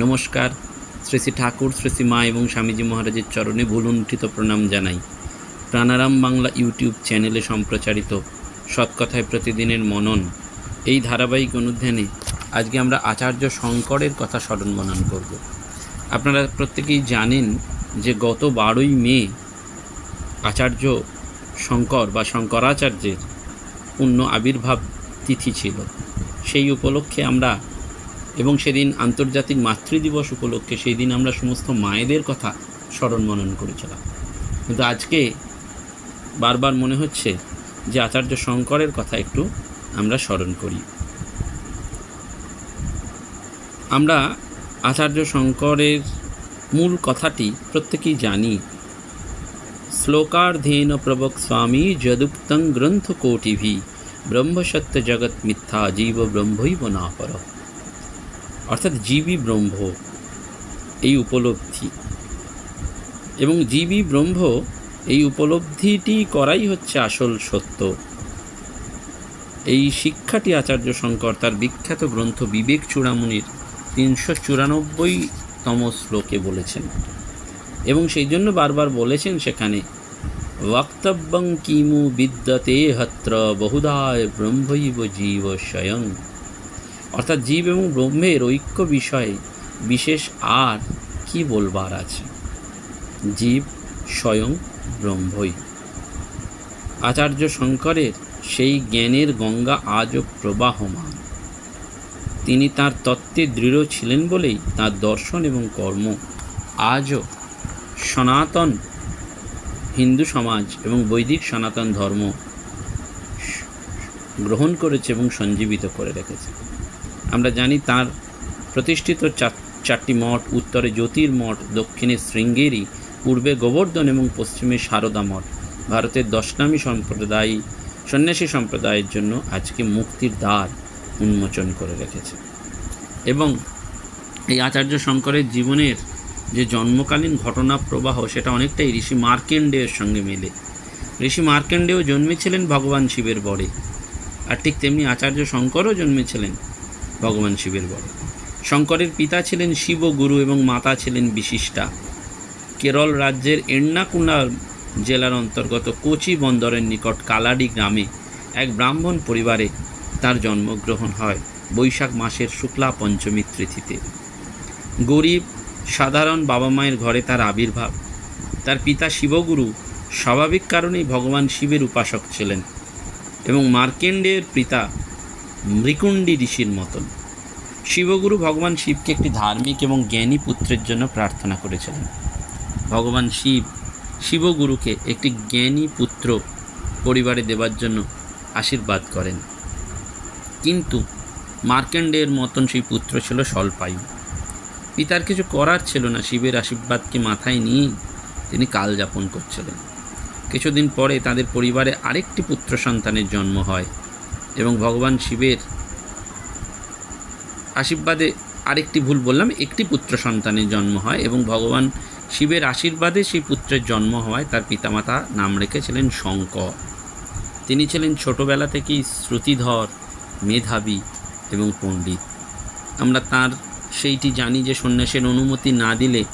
নমস্কার। শ্রী শ্রী ঠাকুর, শ্রী শ্রী মা এবং স্বামীজি মহারাজের চরণে ভুলুণ্ঠিত প্রণাম জানাই। প্রাণারাম বাংলা ইউটিউব চ্যানেলে সম্প্রচারিত সৎকথায় প্রতিদিনের মনন এই ধারাবাহিক অনুধ্যানে আজকে আমরা আচার্য শঙ্করের কথা স্মরণ মনন করব। আপনারা প্রত্যেকেই জানেন যে গত বারোই মে আচার্য শঙ্কর বা শঙ্করাচার্যের পূর্ণ আবির্ভাব তিথি ছিল। সেই উপলক্ষে আমরা এবং সেদিন আন্তর্জাতিক মাতৃদিবস উপলক্ষে সেই দিন আমরা সমস্ত মায়েদের কথা স্মরণ মনন করেছিলাম। কিন্তু আজকে বারবার মনে হচ্ছে যে আচার্য শঙ্করের কথা একটু আমরা স্মরণ করি। আমরা আচার্য শঙ্করের মূল কথাটি প্রত্যেকেই জানি। শ্লোকার্ধেন প্রবক স্বামী যদুক্তং গ্রন্থকোটিভি ব্রহ্মসত্য জগৎ মিথ্যা, জীব ব্রহ্মৈব না পর অর্থাৎ জীবী ব্রহ্ম এই উপলব্ধি। এবং জীবী ব্রহ্ম এই উপলব্ধিটি করাই হচ্ছে আসল সত্য। এই শিক্ষাটি আচার্য শঙ্কর তার বিখ্যাত গ্রন্থ বিবেক চূড়ামণির তিনশো চুরানব্বইতম শ্লোকে বলেছেন। এবং সেই জন্য বারবার বলেছেন সেখানে, বক্তব্যং কিমু বিদ্যতে হত্র, বহুদায় ব্রহ্মৈব জীব স্বয়ং। অর্থাৎ জীব এবং ব্রহ্মের ঐক্য বিষয়ে বিশেষ আর কি বলবার আছে? জীব স্বয়ং ব্রহ্মই। আচার্য শঙ্করের সেই জ্ঞানের গঙ্গা আজও প্রবাহমান। তিনি তার তত্ত্বে দৃঢ় ছিলেন বলেই তার দর্শন এবং কর্ম আজও সনাতন হিন্দু সমাজ এবং বৈদিক সনাতন ধর্ম গ্রহণ করেছে এবং সঞ্জীবিত করে রেখেছে। আমরা জানি তার প্রতিষ্ঠিত চারটি মঠ, উত্তরে জ্যোতির্মঠ দক্ষিণে শৃঙ্গেরি, পূর্বে গোবর্ধন এবং পশ্চিমে সারদা মঠ। ভারতের দশনামী সম্প্রদায়, সন্ন্যাসী সম্প্রদায়ের জন্য আজকে মুক্তির দ্বার উন্মোচন করে রেখেছে। এবং এই আচার্য শঙ্করের জীবনের যে জন্মকালীন ঘটনা প্রবাহ, সেটা অনেকটাই ঋষি মার্কেন্ডেয়ের সঙ্গে মেলে। ঋষি মার্কেন্ডেয় জন্মেছিলেন ভগবান শিবের বরে। আর ঠিক তেমনি আচার্য শঙ্করও জন্মেছিলেন ভগবান শিবের বরে। শঙ্করের পিতা ছিলেন শিবগুরু এবং মাতা ছিলেন বিশিষ্টা কেরল রাজ্যের এর্নাকুন্ডা জেলার অন্তর্গত কোচি বন্দরের নিকট কালাডি গ্রামে এক ব্রাহ্মণ পরিবারে তার জন্মগ্রহণ হয় বৈশাখ মাসের শুক্লা পঞ্চমী তিথিতে। গরিব, সাধারণ বাবা মায়ের ঘরে তার আবির্ভাব। তার পিতা শিবগুরু স্বাভাবিক কারণেই ভগবান শিবের উপাসক ছিলেন এবং মার্কেন্ডের পিতা মৃকুণ্ডী ঋষির মতন। শিবগুরু ভগবান শিবকে একটি ধার্মিক এবং জ্ঞানী পুত্রের জন্য প্রার্থনা করেছিলেন। ভগবান শিব শিবগুরুকে একটি জ্ঞানী পুত্র পরিবারে দেবার জন্য আশীর্বাদ করেন। কিন্তু মার্কেন্ডের মতন সেই পুত্র ছিল স্বল্পায়ু। পিতার কিছু করার ছিল না, শিবের আশীর্বাদকে মাথায় নিয়েই তিনি কাল যাপন করছিলেন। কিছুদিন পরে তাদের পরিবারে আরেকটি পুত্র সন্তানের জন্ম হয় এবং ভগবান শিবের আশীর্বাদে আরেকটি ভুল বললাম, একটি পুত্র সন্তানের জন্ম হয় এবং ভগবান শিবের আশীর্বাদে সেই পুত্রের জন্ম হওয়ায় তার পিতামাতা নাম রেখেছিলেন শঙ্কর তিনি ছিলেন ছোটোবেলা থেকেই শ্রুতিধর, মেধাবী এবং পণ্ডিত। আমরা তার সেইটি জানি যে সন্ন্যাসের অনুমতি না দিলে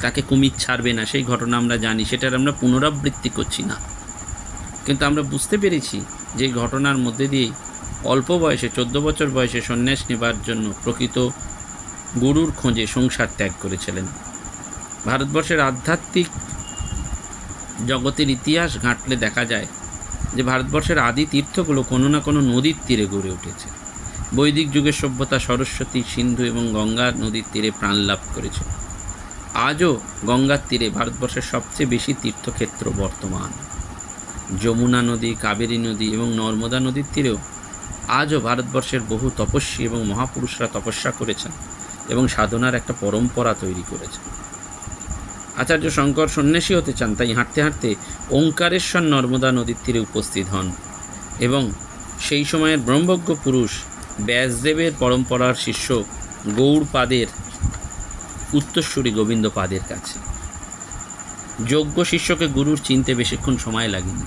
তাকে কুমির ছাড়বে না, সেই ঘটনা আমরা জানি, সেটার আমরা পুনরাবৃত্তি করছি না। কিন্তু আমরা বুঝতে পেরেছি যে ঘটনার মধ্যে দিয়েই অল্প বয়সে, চোদ্দ বছর বয়সে সন্ন্যাস নেবার জন্য প্রকৃত গুরুর খোঁজে সংসার ত্যাগ করেছিলেন। ভারতবর্ষের আধ্যাত্মিক জগতের ইতিহাস ঘাঁটলে দেখা যায় যে ভারতবর্ষের আদি তীর্থগুলো কোনো না কোনো নদীর তীরে গড়ে উঠেছে। বৈদিক যুগের সভ্যতা সরস্বতী, সিন্ধু এবং গঙ্গা নদীর তীরে প্রাণ লাভ করেছে। আজও গঙ্গার তীরে ভারতবর্ষের সবচেয়ে বেশি তীর্থক্ষেত্র বর্তমান। যমুনা নদী, কাবেরী নদী এবং নর্মদা নদীর তীরেও আজও ভারতবর্ষের বহু তপস্বী এবং মহাপুরুষরা তপস্যা করেছেন এবং সাধনার একটা পরম্পরা তৈরি করেছেন। আচার্য শঙ্কর সন্ন্যাসী হতে চান, তাই হাঁটতে হাঁটতে ওঙ্কারেশ্বর নর্মদা নদীর তীরে উপস্থিত হন এবং সেই সময়ের ব্রহ্মজ্ঞ পুরুষ ব্যাসদেবের পরম্পরার শিষ্য গৌড়পাদের, উত্তরসূরি গোবিন্দ পাদের কাছে। যোগ্য শিষ্যকে গুরুর চিনতে বেশিক্ষণ সময় লাগেনি।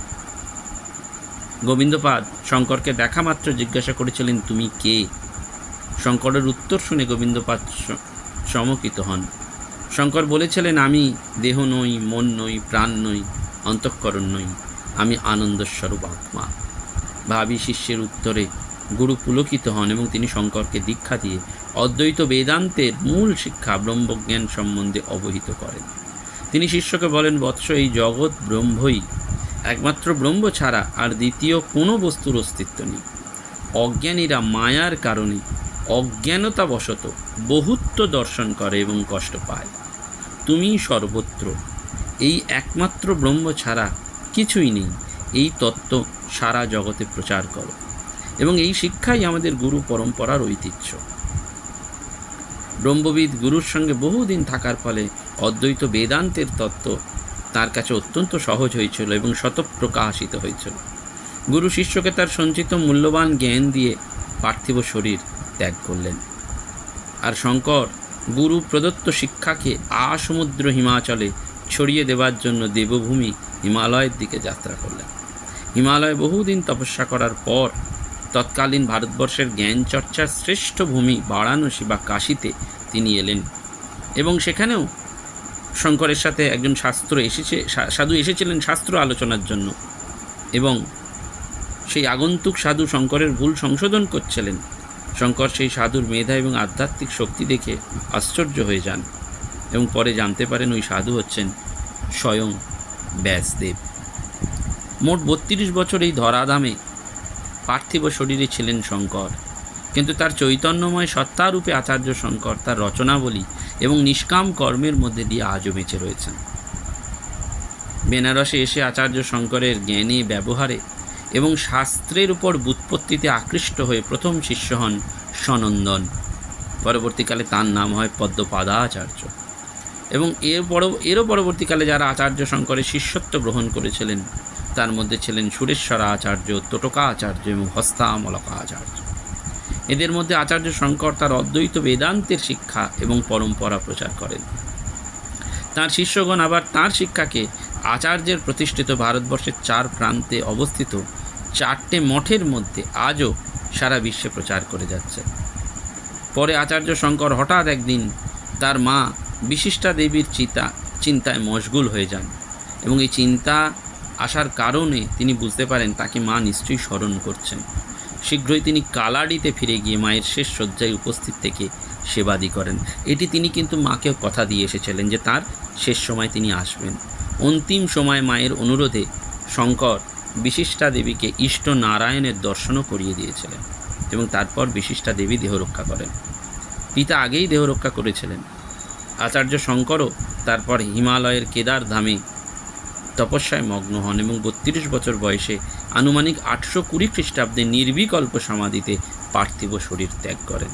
গোবিন্দপাদ শঙ্করকে দেখা মাত্র জিজ্ঞাসা করেছিলেন, তুমি কে? শঙ্করের উত্তর শুনে গোবিন্দপাদ সমকিত হন। শঙ্কর বলেছিলেন, আমি দেহ নই, মন নই, প্রাণ নই, অন্তঃকরণ নই, আমি আনন্দস্বরূপ আত্মা। ভাবি শিষ্যের উত্তরে গুরু পুলকিত হন এবং তিনি শঙ্করকে দীক্ষা দিয়ে অদ্বৈত বেদান্তের মূল শিক্ষা ব্রহ্মজ্ঞান সম্বন্ধে অবহিত করেন। তিনি শিষ্যকে বলেন, বৎস, এই জগৎ ব্রহ্মই। একমাত্র ব্রহ্ম ছাড়া আর দ্বিতীয় কোনো বস্তুর অস্তিত্ব নেই। অজ্ঞানীরা মায়ার কারণে অজ্ঞানতাবশত বহুত্ব দর্শন করে এবং কষ্ট পায়। তুমি সর্বত্র। এই একমাত্র ব্রহ্ম ছাড়া কিছুই নেই। এই তত্ত্ব সারা জগতে প্রচার করো। এবং এই শিক্ষাই আমাদের গুরু পরম্পরার ঐতিহ্য। ব্রহ্মবিদ গুরুর সঙ্গে বহুদিন থাকার ফলে অদ্বৈত বেদান্তের তত্ত্ব তার কাছে অত্যন্ত সহজ হয়েছিল এবং শতপ্রকাশিত হয়েছিল। গুরু শিষ্যকে তার সঞ্চিত মূল্যবান জ্ঞান দিয়ে পার্থিব শরীর ত্যাগ করলেন। আর শঙ্কর গুরু প্রদত্ত শিক্ষাকে আসমুদ্র হিমাচলে ছড়িয়ে দেওয়ার জন্য দেবভূমি হিমালয়ের দিকে যাত্রা করলেন। হিমালয়ে বহুদিন তপস্যা করার পর তৎকালীন ভারতবর্ষের জ্ঞান চর্চার শ্রেষ্ঠ ভূমি বারাণসী বা কাশীতে তিনি এলেন এবং সেখানেও শঙ্করের সাথে একজন শাস্ত্র এসেছে সাধু এসেছিলেন শাস্ত্র আলোচনার জন্য এবং সেই আগন্তুক সাধু শঙ্করের ভুল সংশোধন করছিলেন। শঙ্কর সেই সাধুর মেধা এবং আধ্যাত্মিক শক্তি দেখে আশ্চর্য হয়ে যান এবং পরে জানতে পারেন ওই সাধু হচ্ছেন স্বয়ং ব্যাসদেব। মোট বত্রিশ বছর এই ধরাধামে পার্থিব শরীরে ছিলেন শঙ্কর। কিন্তু তার চৈতন্যময় সত্তারূপে আচার্য শঙ্কর তার রচনাবলী এবং নিষ্কাম কর্মের মধ্যে দিয়ে আজও বেঁচে রয়েছেন। বেনারসে এসে আচার্য শঙ্করের জ্ঞানে, ব্যবহারে এবং শাস্ত্রের উপর বুৎপত্তিতে আকৃষ্ট হয়ে প্রথম শিষ্য হন সনন্দন পরবর্তীকালে তার নাম হয় পদ্মপাদাচার্য। এবং এর পর এরও পরবর্তীকালে যারা আচার্য শঙ্করের শিষ্যত্ব গ্রহণ করেছিলেন, তার মধ্যে ছিলেন সুরেশ্বরা আচার্য তোটকা আচার্য এবং হস্তামলকা আচার্য এদের মধ্যে আচার্য শঙ্কর তার অদ্বৈত বেদান্তের শিক্ষা এবং পরম্পরা প্রচার করেন। তার শিষ্যগণ আবার তার শিক্ষাকে আচার্যের প্রতিষ্ঠিত ভারতবর্ষের চার প্রান্তে অবস্থিত চারটে মঠের মধ্যে আজও সারা বিশ্বে প্রচার করে যাচ্ছে। পরে আচার্য শঙ্কর হঠাৎ একদিন তার মা বিশিষ্টা দেবীর চিতা, চিন্তায় মশগুল হয়ে যান এবং এই চিন্তা আসার কারণে তিনি বুঝতে পারেন তাকে মা নিশ্চয়ই স্মরণ করছেন। শীঘ্রই তিনি কালাডিতে ফিরে গিয়ে মায়ের শেষ শয্যায় উপস্থিত থেকে সেবাদি করেন। এটি তিনি কিন্তু মাকেও কথা দিয়ে এসেছিলেন যে তার শেষ সময় তিনি আসবেন। অন্তিম সময় মায়ের অনুরোধে শঙ্কর বিশিষ্টা দেবীকে ইষ্ট নারায়ণের দর্শনও করিয়ে দিয়েছিলেন এবং তারপর বিশিষ্টা দেবী দেহ রক্ষা করেন। পিতা আগেই দেহ রক্ষা করেছিলেন। আচার্য শঙ্করও তারপর হিমালয়ের কেদার ধামে তপস্যায় মগ্ন হন এবং বত্রিশ বছর বয়সে আনুমানিক আটশো কুড়ি খ্রিস্টাব্দে নির্বিকল্প সমাধিতে পার্থিব শরীর ত্যাগ করেন।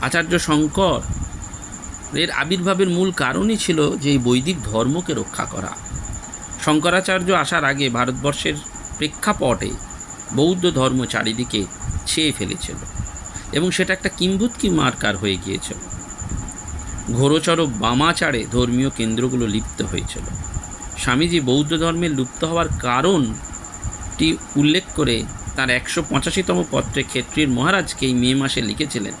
আচার্য শঙ্কর এর আবির্ভাবের মূল কারণই ছিল যে এই বৈদিক ধর্মকে রক্ষা করা। শঙ্করাচার্য আসার আগে ভারতবর্ষের প্রেক্ষাপটে বৌদ্ধ ধর্ম চারিদিকে ছেয়ে ফেলেছিল এবং সেটা একটা কিম্ভূতকি মার্কার হয়ে গিয়েছিল। ঘোরচর বামাচারে ধর্মীয় কেন্দ্রগুলো লিপ্ত হয়েছিল। স্বামীজি বৌদ্ধ ধর্মের লুপ্ত হওয়ার কারণটি উল্লেখ করে তার একশো পঁচাশিতম পত্রে ক্ষেত্রীর মহারাজকে এই মে মাসে লিখেছিলেন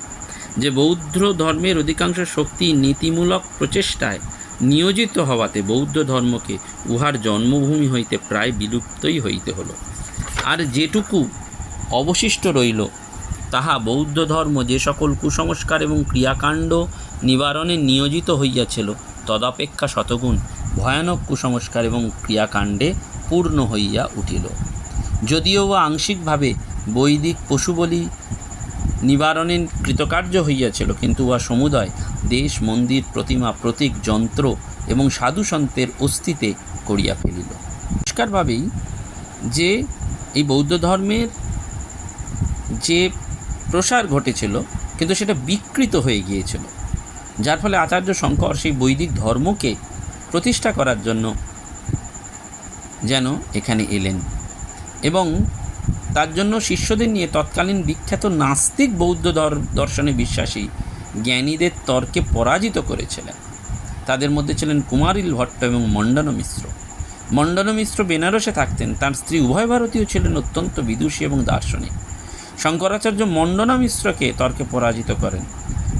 যে, বৌদ্ধ ধর্মের অধিকাংশ শক্তি নীতিমূলক প্রচেষ্টায় নিয়োজিত হওয়াতে বৌদ্ধ ধর্মকে উহার জন্মভূমি হইতে প্রায় বিলুপ্তই হইতে হলো। আর যেটুকু অবশিষ্ট রইল তাহা বৌদ্ধ ধর্ম যে সকল কুসংস্কার এবং ক্রিয়াকাণ্ড নিবারণে নিয়োজিত হইয়াছিল, তদাপেক্ষা শতগুণ ভয়ানক কুসংস্কার এবং ক্রিয়াকাণ্ডে পূর্ণ হইয়া উঠিল। যদিও বা আংশিকভাবে বৈদিক পশুবলি নিবারণে কৃতকার্য হইয়াছিল, কিন্তু উহা সমুদায় দেশ, মন্দির, প্রতিমা, প্রতীক, যন্ত্র এবং সাধু সন্তের অস্তিতে করিয়া ফেলিল। পরিষ্কারভাবেই যে এই বৌদ্ধ ধর্মের যে প্রসার ঘটেছিল, কিন্তু সেটা বিকৃত হয়ে গিয়েছিল, যার ফলে আচার্য শঙ্কর সেই বৈদিক ধর্মকে প্রতিষ্ঠা করার জন্য যেন এখানে এলেন। এবং তার জন্য শিষ্যদের নিয়ে তৎকালীন বিখ্যাত নাস্তিক বৌদ্ধ দর- দর্শনে বিশ্বাসী জ্ঞানীদের তর্কে পরাজিত করেছিলেন। তাদের মধ্যে ছিলেন কুমারিল ভট্ট এবং মণ্ডন মিশ্র। মণ্ডন মিশ্র বেনারসে থাকতেন, তার স্ত্রী উভয় ভারতীয় ছিলেন অত্যন্ত বিদুষী এবং দার্শনিক। শঙ্করাচার্য মণ্ডনা মিশ্রকে তর্কে পরাজিত করেন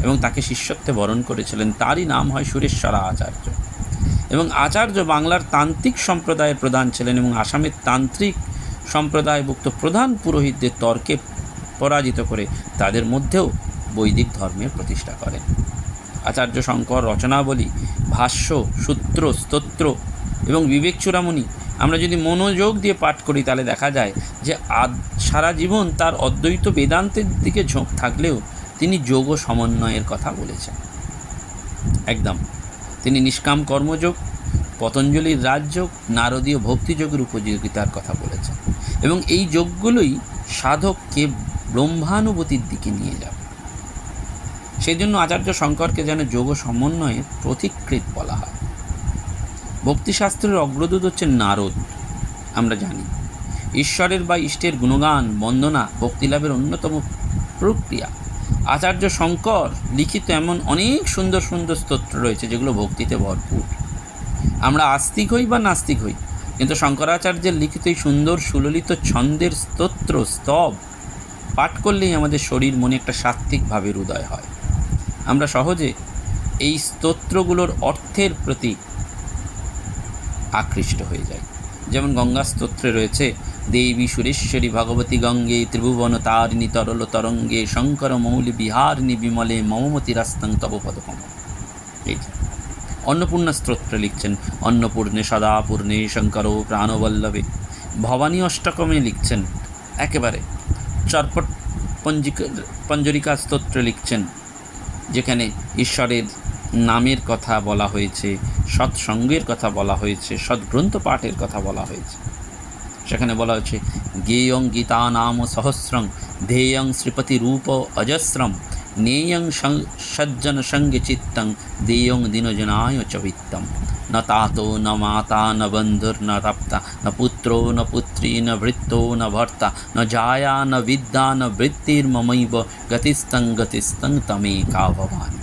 এবং তাকে শিষ্যত্বে বরণ করেছিলেন। তারই নাম হয় সুরেশ্বরা আচার্য। এবং আচার্য বাংলার তান্ত্রিক সম্প্রদায়ের প্রধান ছিলেন এবং আসামের তান্ত্রিক সম্প্রদায়ভুক্ত প্রধান পুরোহিতদের তর্কে পরাজিত করে তাদের মধ্যেও বৈদিক ধর্মের প্রতিষ্ঠা করেন। আচার্য শঙ্কর রচনাবলী, ভাষ্য, সূত্র, স্তোত্র এবং বিবেক চূড়ামণি আমরা যদি মনোযোগ দিয়ে পাঠ করি, তাহলে দেখা যায় যে সারা জীবন তার অদ্বৈত বেদান্তের দিকে ঝোঁক থাকলেও তিনি যোগ ও সমন্বয়ের কথা বলেছেন। একদম। তিনি নিষ্কাম কর্মযোগ, পতঞ্জলির রাজযোগ, নারদীয় ভক্তিযোগের উপযোগিতার কথা বলেছেন এবং এই যোগগুলোই সাধককে ব্রহ্মানুভূতির দিকে নিয়ে যাবে। সেই জন্য আচার্য শঙ্করকে যেন যোগ সমন্বয়ের প্রতিকৃত বলা হয়। ভক্তিশাস্ত্রের অগ্রদূত হচ্ছেন নারদ, আমরা জানি। ঈশ্বরের বা ইষ্টের গুণগান, বন্দনা, ভক্তিলাভের অন্যতম প্রক্রিয়া। আচার্য শঙ্কর লিখিত এমন অনেক সুন্দর সুন্দর স্তোত্র রয়েছে, যেগুলো ভক্তিতে ভরপুর। আমরা আস্তিক হই বা নাস্তিক হই, কিন্তু শঙ্করাচার্যের লিখিত এই সুন্দর সুললিত ছন্দের স্তোত্র, স্তব পাঠ করলেই আমাদের শরীর মনে একটা সাত্ত্বিক ভাবের উদয় হয়। আমরা সহজে এই স্তোত্রগুলোর অর্থের প্রতি আকৃষ্ট হয়ে যাই যেমন গঙ্গা স্তোত্রে রয়েছে, দেবী সুরেশ্বরী ভগবতী গঙ্গে ত্রিভুবন তারিণী তরল তরঙ্গে শঙ্কর মৌলি বিহারিণী বিমলে মমমতিরাস্তং তব পদকম এই। অন্নপূর্ণা স্তোত্রে লিখছেন, অন্নপূর্ণে সদাপূর্ণে শঙ্কর প্রাণবল্লভে। ভবানী অষ্টকমে লিখছেন, একেবারে চরপট পঞ্জিকা পঞ্জরিকা স্তোত্রে লিখছেন, যেখানে ঈশ্বরের নামের কথা বলা হয়েছে, সৎসঙ্গের কথা বলা হয়েছে সদ্গ্রন্থ পাঠের কথা বলা হয়েছে। সেখানে বলা হয়েছে, গেয়ং গীতা নাম সহস্রং, ধেয়ং শ্রীপতি রূপ অজস্রম, নেয়ং সজ্জন সঙ্গে চিত্তং, দেয়ং দিনজনায় চ বিত্তম। ন তাতো, ন মাতা, ন বন্ধুর, ন তপ্তা ন পুত্রো, ন পুত্রী, ন ভৃত্তো, ন ভর্তা, ন জায়া, ন বিদ্যা, ন বৃত্তির্মমৈব গতিস্তং গতিস্তং তমেকা ভবানী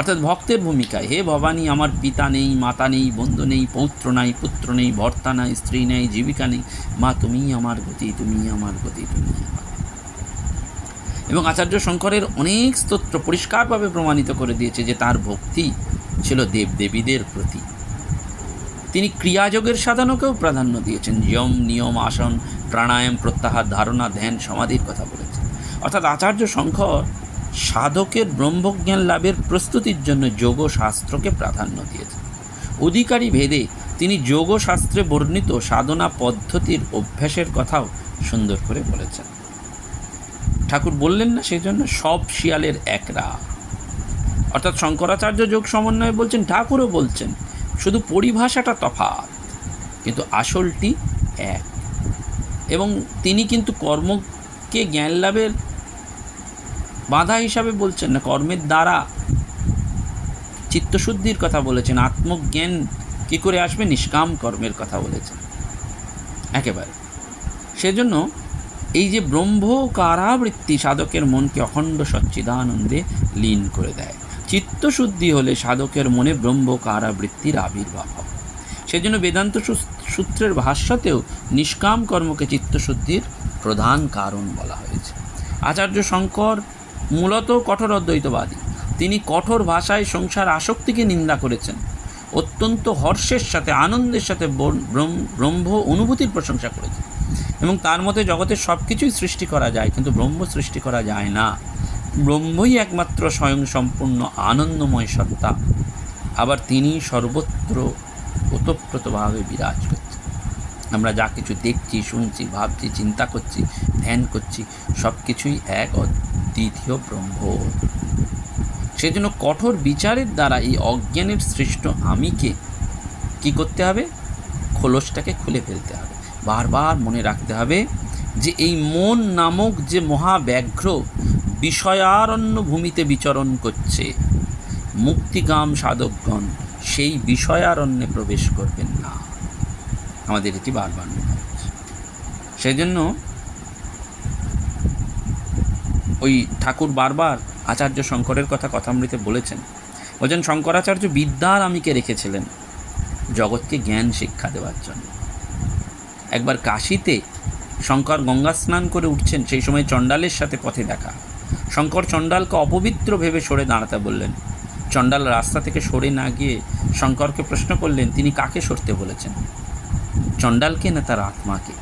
অর্থাৎ ভক্তের ভূমিকায়, হে ভবানী, আমার পিতা নেই, মাতা নেই, বন্ধু নেই, পৌত্র নাই, পুত্র নেই, ভর্তা নাই, স্ত্রী নেই, জীবিকা নেই, মা, তুমিই আমার গতি, তুমিই আমার গতি তুমি আমার এবং আচার্য শঙ্করের অনেক স্তোত্র পরিষ্কারভাবে প্রমাণিত করে দিয়েছে যে তার ভক্তি ছিল দেবদেবীদের প্রতি। তিনি ক্রিয়াযোগের সাধনকেও প্রাধান্য দিয়েছেন। যম, নিয়ম, আসন, প্রাণায়াম, প্রত্যাহার, ধারণা, ধ্যান, সমাধির কথা বলেছেন। অর্থাৎ আচার্য শঙ্কর সাধকের ব্রহ্মজ্ঞান লাভের প্রস্তুতির জন্য যোগ শাস্ত্রকে প্রাধান্য দিয়েছেন অধিকারী ভেদে তিনি যোগ শাস্ত্রে বর্ণিত সাধনা পদ্ধতির অভ্যাসের কথাও সুন্দর করে বলেছেন। ঠাকুর বললেন না সেই জন্য সব শিয়ালের একরা। অর্থাৎ শঙ্করাচার্য যোগ সমন্বয়ে বলছেন, ঠাকুরও বলছেন, শুধু পরিভাষাটা তফাৎ, কিন্তু আসলটি এক। এবং তিনি কিন্তু কর্মকে জ্ঞান লাভের বাধা হিসাবে বলছেন না, কর্মের দ্বারা। চিত্তশুদ্ধির কথা বলেছেন, আত্মজ্ঞান কী করে আসবে? নিষ্কাম কর্মের কথা বলেছেন। একেবারে। সেজন্য এই যে ব্রহ্ম কারাবৃত্তি সাধকের মনকে অখণ্ড সচ্চিদানন্দে লীন করে দেয়। চিত্তশুদ্ধি হলে সাধকের মনে ব্রহ্ম কারাবৃত্তির আবির্ভাব হয়। সেজন্য বেদান্ত সূত্রের ভাষ্যতেও নিষ্কাম কর্মকে চিত্তশুদ্ধির প্রধান কারণ বলা হয়েছে। আচার্য শঙ্কর মূলত কঠোর অদ্বৈতবাদী। তিনি কঠোর ভাষায় সংসার আসক্তিকে নিন্দা করেছেন। অত্যন্ত হর্ষের সাথে, আনন্দের সাথে ব্রহ্ম- অনুভূতির প্রশংসা করেছেন। এবং তার মতে জগতের সব কিছুই সৃষ্টি করা যায়, কিন্তু ব্রহ্ম সৃষ্টি করা যায় না। ব্রহ্মই একমাত্র স্বয়ং সম্পূর্ণ আনন্দময় সত্তা। আবার তিনি সর্বত্র ওতপ্রোতভাবে বিরাজ করছেন। আমরা যা কিছু দেখছি, শুনছি, ভাবছি, চিন্তা করছি, ধ্যান করছি সব কিছুই এক অদ্বিতীয় ব্রহ্ম। সেজন্য কঠোর বিচারের দ্বারা এই অজ্ঞানের সৃষ্ট আমিকে কি করতে হবে? খোলসটাকে খুলে ফেলতে হবে। বারবার মনে রাখতে হবে যে এই মন নামক যে মহাব্যাঘ্র বিষয়ারণ্য ভূমিতে বিচরণ করছে মুক্তিগাম সাধকগণ সেই বিষয়ারণ্যে প্রবেশ করবেন না। আমাদের এটি বারবার মনে হচ্ছে। সেই জন্য ওই ঠাকুর বারবার আচার্য শঙ্করের কথা কথামৃতে বলেছেন। বলছেন শঙ্করাচার্য বিদ্যার আমিকে রেখেছিলেন জগৎকে জ্ঞান শিক্ষা দেওয়ার জন্য। একবার কাশিতে শঙ্কর গঙ্গা স্নান করে উঠছেন, সেই সময় চণ্ডালের সাথে পথে দেখা। শঙ্কর চণ্ডালকে অপবিত্র ভেবে সরে দাঁড়াতে বললেন, চণ্ডাল রাস্তা থেকে সরে না গিয়ে শঙ্করকে প্রশ্ন করলেন, তিনি কাকে সরতে বলেছেন? চণ্ডালকে না তার আত্মাকে?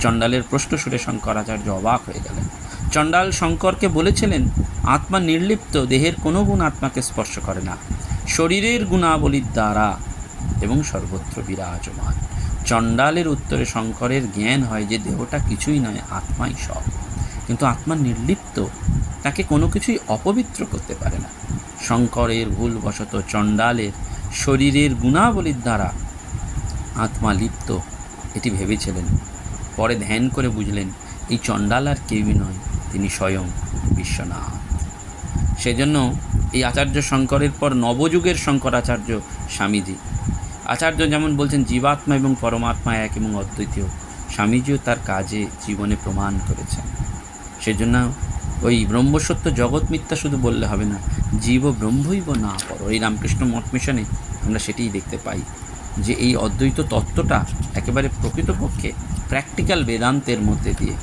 চণ্ডালের প্রশ্ন শুনে শঙ্করাচার্য অবাক হয়ে গেলেন। চণ্ডাল শঙ্করকে বলেছিলেন, আত্মা নির্লিপ্ত, দেহের কোনো গুণ আত্মাকে স্পর্শ করে না। শরীরের গুণাবলীর দ্বারা এবং সর্বত্র বিরাজমান। চণ্ডালের উত্তরে শঙ্করের জ্ঞান হয় যে, দেহটা কিছুই নয়, আত্মাই সব। কিন্তু আত্মা নির্লিপ্ত, তাকে কোনো কিছুই অপবিত্র করতে পারে না। শঙ্করের ভুলবশত চণ্ডালের শরীরের গুণাবলীর দ্বারা আত্মা লিপ্ত, এটি ভেবেছিলেন। পরে ধ্যান করে বুঝলেন, এই চণ্ডাল আর কেউই নয়। তিনি স্বয়ং বিশ্বনাথ। সেজন্য এই আচার্য শঙ্করের পর নবযুগের শঙ্করাচার্য স্বামীজি। আচার্য যেমন বলছেন, জীবাত্মা এবং পরমাত্মা এক এবং অদ্বৈতীয়। স্বামীজিও তার কাজে, জীবনে প্রমাণ করেছেন। সেজন্য ওই ব্রহ্মসত্য জগৎ মিথ্যা শুধু বললে হবে না, জীব ব্রহ্মইব না পর। এই রামকৃষ্ণ মঠ মিশনে আমরা সেটিই দেখতে পাই যে এই অদ্বৈত তত্ত্বটা একেবারে প্রকৃতপক্ষে প্র্যাকটিক্যাল বেদান্তের মধ্যে দিয়ে।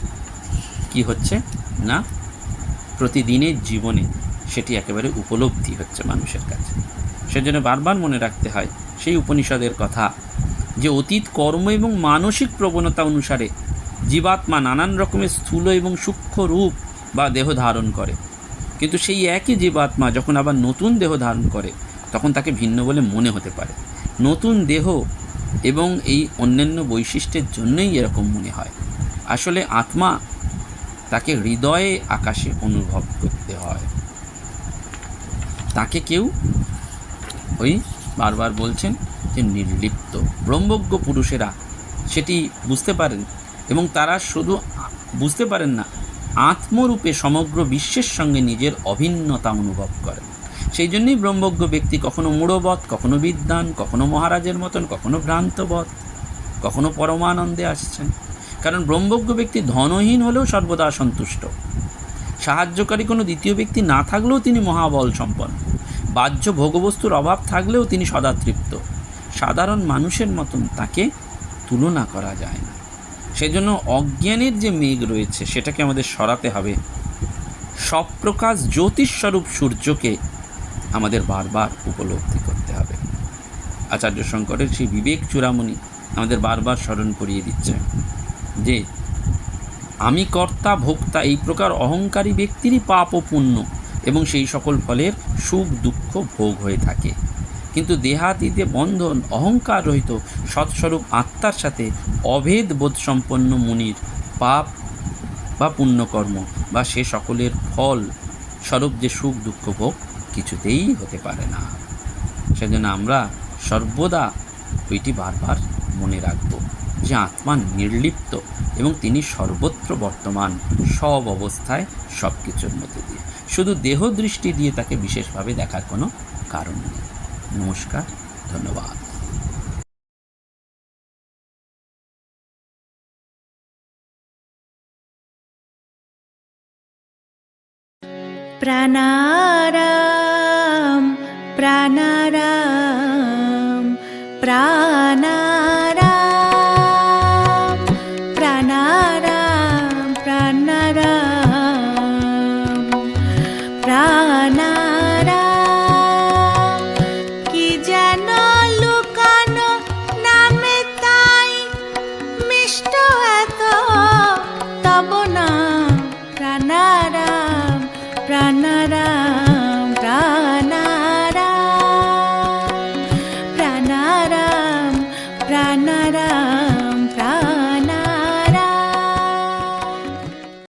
কি হচ্ছে? না প্রতিদিনের জীবনে সেটি একেবারে উপলব্ধি হচ্ছে মানুষের কাছে। সেজন্য বারবার মনে রাখতে হয়, সেই উপনিষদের কথা যে অতীত কর্ম এবং মানসিক প্রবণতা অনুসারে জীবাত্মা নানান রকমের স্থূল এবং সূক্ষ্ম রূপ বা দেহ ধারণ করে। কিন্তু সেই একই জীবাত্মা যখন আবার নতুন দেহ ধারণ করে, তখন তাকে ভিন্ন বলে মনে হতে পারে। নতুন দেহ এবং এই অন্যান্য বৈশিষ্ট্যের জন্যই এরকম মনে হয়। আসলে আত্মা তাকে হৃদয়ে আকাশে অনুভব করতে হয়। তাকে কেউ ওই বারবার বলছেন যে নির্লিপ্ত, ব্রহ্মজ্ঞ পুরুষেরা। সেটি বুঝতে পারেন এবং তারা শুধু বুঝতে পারেন না, আত্মরূপে সমগ্র বিশ্বের সঙ্গে নিজের অভিন্নতা অনুভব করেন। সেই জন্যই ব্রহ্মজ্ঞ ব্যক্তি কখনো মূঢ়বৎ কখনো বিদ্বান, কখনো মহারাজের মতন, কখনো ভ্রান্তবধ, কখনো পরমানন্দে আসছেন। কারণ ব্রহ্মজ্ঞ ব্যক্তি ধনহীন হলেও সর্বদা সন্তুষ্ট। সাহায্যকারী কোনো দ্বিতীয় ব্যক্তি না থাকলেও তিনি মহাবল সম্পন্ন। বাহ্য ভোগবস্তুর অভাব থাকলেও তিনি সদা তৃপ্ত। সাধারণ মানুষের মতন তাকে তুলনা করা যায় না। সেজন্য অজ্ঞানের যে মেঘ রয়েছে, সেটাকে আমাদের সরাতে হবে। সপ্রকাশ জ্যোতিষস্বরূপ সূর্যকে আমাদের বারবার উপলব্ধি করতে হবে। আচার্য শঙ্করের সেই বিবেক চূড়ামণি আমাদের বারবার স্মরণ করিয়ে দিচ্ছে যে আমি কর্তা, ভোক্তা এই প্রকার অহংকারী ব্যক্তিরই পাপ ও পুণ্য এবং সেই সকল ফলের সুখ, দুঃখ, ভোগ হয়ে থাকে। কিন্তু দেহাতীতে বন্ধন, অহংকার রহিত সৎস্বরূপ আত্মার সাথে অভেদ বোধ সম্পন্ন মুনির পাপ বা পুণ্যকর্ম বা সে সকলের ফল স্বরূপ যে সুখ, দুঃখ, ভোগ কিছুতেই হতে পারে না। সেজন্য আমরা সর্বদা ওইটি বারবার মনে রাখব। যে আত্মা নির্লিপ্ত এবং তিনি সর্বত্র বর্তমান সব অবস্থায় সব কিছুর মধ্যে দিয়ে শুধু দেহ দৃষ্টি দিয়ে তাকে বিশেষভাবে দেখার কোনো কারণ নেই নমস্কার ধন্যবাদ प्राणाराम प्राणाराम प्राणाराम